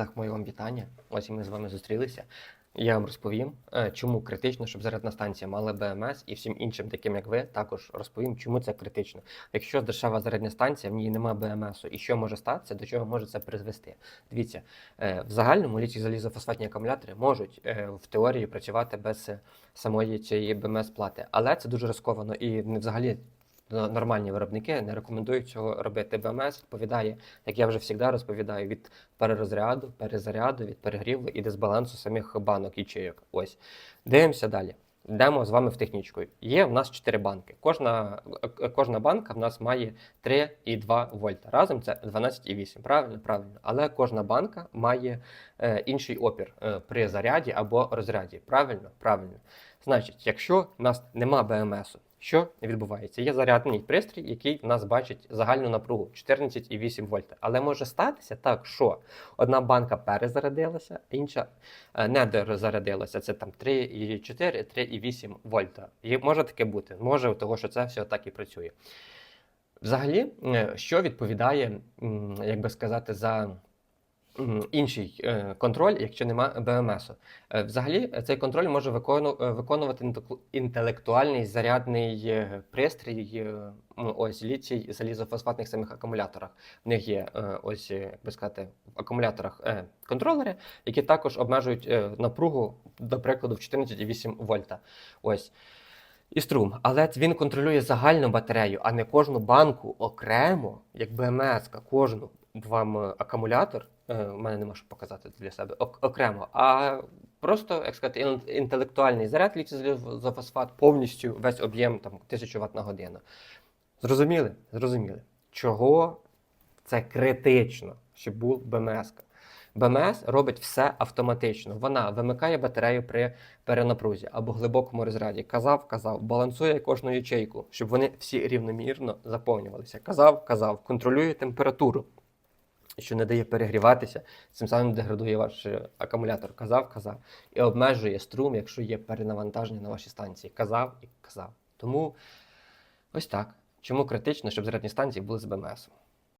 Олег, моє вам вітання. Ось і ми з вами зустрілися. Я вам розповім, е, чому критично, щоб зарядна станція мала БМС і всім іншим, таким як ви, також розповім, чому це критично. Якщо дешева зарядна станція, в ній немає БМСу, і що може статися, до чого може це призвести. Дивіться, е, в загальному літій залізофосфатні акумулятори можуть е, в теорії працювати без самої цієї БМС плати, але це дуже ризиковано і взагалі. Нормальні виробники не рекомендують цього робити. БМС відповідає, як я вже завжди розповідаю, від перерозряду, перезаряду, від перегріву і дисбалансу самих банок і чайок. Ось. Дивимося далі. Йдемо з вами в технічку. Є в нас 4 банки. Кожна, кожна банка в нас має 3,2 вольта. Разом це 12,8. Правильно, правильно. Але кожна банка має е, інший опір е, при заряді або розряді. Правильно, правильно. Значить, якщо в нас нема БМСу, що відбувається? Є зарядний пристрій, який в нас бачить загальну напругу 14,8 вольта. Але може статися так, що одна банка перезарядилася, інша е, не дозарядилася. Це там 3,4, 3,8 вольта. І може таке бути. Може, того, що це все так і працює. Взагалі, е, що відповідає, як би сказати, за інший е, контроль, якщо нема БМСу. Е, Взагалі, е, цей контроль може виконувати інтелектуальний зарядний пристрій, е, ось літій залізофосфатних самих акумуляторах. В них є ось, як би сказати, в акумуляторах контролери, які також обмежують напругу, до прикладу, в 14,8 вольта. Ось. І струм, але він контролює загальну батарею, а не кожну банку окремо, як БМС, кожну вам е, акумулятор. е, У мене нема що показати для себе окремо, а просто як сказати, інтелектуальний заряд літізофосфат, повністю весь об'єм там 1000 Вт на годину. Зрозуміли? Зрозуміли. Чого це критично, щоб був БМС? БМС робить все автоматично. Вона вимикає батарею при перенапрузі або глибокому розряді. Казав, казав, балансує кожну ячейку, щоб вони всі рівномірно заповнювалися. Казав, казав, контролює температуру, що не дає перегріватися, цим самим деградує ваш акумулятор. Казав, казав. І обмежує струм, якщо є перенавантаження на вашій станції. Казав і казав. Тому ось так. Чому критично, щоб зарядні станції були з БМС?